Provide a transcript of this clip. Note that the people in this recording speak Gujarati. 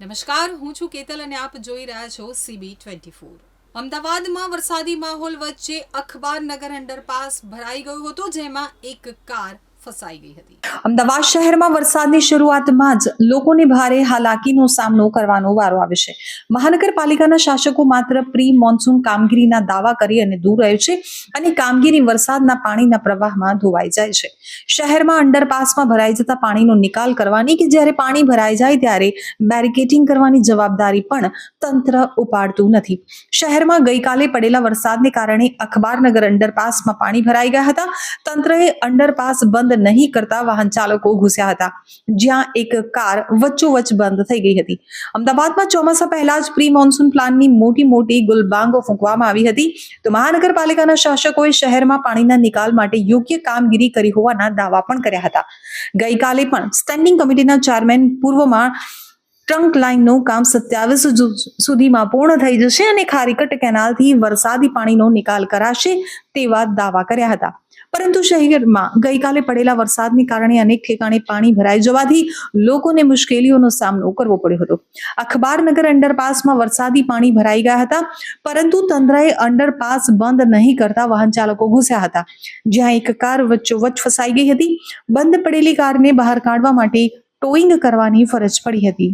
નમસ્કાર, હું છું કેતલ અને આપ જોઈ રહ્યા છો સીબી ટ્વેન્ટી ફોર અમદાવાદમાં વરસાદી માહોલ વચ્ચે અખબારનગર અંડરપાસ ભરાઈ ગયો હતો, જેમાં એક કાર ફસાઈ ગઈ હતી. અમદાવાદ શહેરમાં વરસાદની શરૂઆતમાં જ લોકોને ભારે હાલાકીનો સામનો કરવાનો વારો આવે છે. મહાનગરપાલિકાના શાસકો માત્ર પ્રી મોન્સૂન કામગીરીના દાવા કરી અને દૂર રહે છે અને કામગીરી વરસાદના પાણીના પ્રવાહમાં ધોવાઈ જાય છે. શહેરમાં અંડરપાસમાં ભરાઈ જતા પાણીનો નિકાલ કરવાની કે જ્યારે પાણી ભરાઈ જાય ત્યારે બેરિકેટિંગ કરવાની જવાબદારી પણ તંત્ર ઉપાડતું નથી. શહેરમાં ગઈકાલે પડેલા વરસાદને કારણે અખબારનગર અંડરપાસમાં પાણી ભરાઈ ગયા હતા. તંત્રએ અંડરપાસ નહીં કરતા વાહન ચાલકો ઘૂસ્યા હતા. જ્યાં એક કાર વચ્ચોવચ્ચ બંધ થઈ ગઈ હતી. અમદાવાદમાં ચોમાસા પહેલા જ પ્રી મોન્સૂન પ્લાનની મોટી મોટી ગુલબાંગો ફૂંકવામાં આવી હતી. તો મહાનગરપાલિકાના શાસકોએ શહેરમાં પાણીના નિકાલ માટે યોગ્ય કામગીરી કરી હોવાના દાવા પણ કર્યા હતા. ગઈકાલે પણ સ્ટેન્ડિંગ કમિટીના ચેરમેન પૂર્વમાં ટ્રંક લાઇનનું કામ સત્યાવીસ સુધીમાં પૂર્ણ થઈ જશે અને ખારીકટ કેનાલથી વરસાદી પાણીનો નિકાલ કરાશે તેવા દાવા કર્યા હતા. પરંતુ શહેરમાં ગઈકાલે પડેલા વરસાદને કારણે અનેક ઠેકાણે પાણી ભરાઈ જવાથી લોકોને મુશ્કેલીઓનો સામનો કરવો પડ્યો હતો. અખબારનગર અંડરપાસમાં વરસાદી પાણી ભરાઈ ગયા હતા, પરંતુ તંત્રએ અંડરપાસ બંધ નહીં કરતા વાહન ચાલકો ઘૂસ્યા હતા. જ્યાં એક કાર વચ્ચોવચ્ચ ફસાઈ ગઈ હતી, બંધ પડેલી કારને બહાર કાઢવા માટે ટોઈંગ કરવાની ફરજ પડી હતી.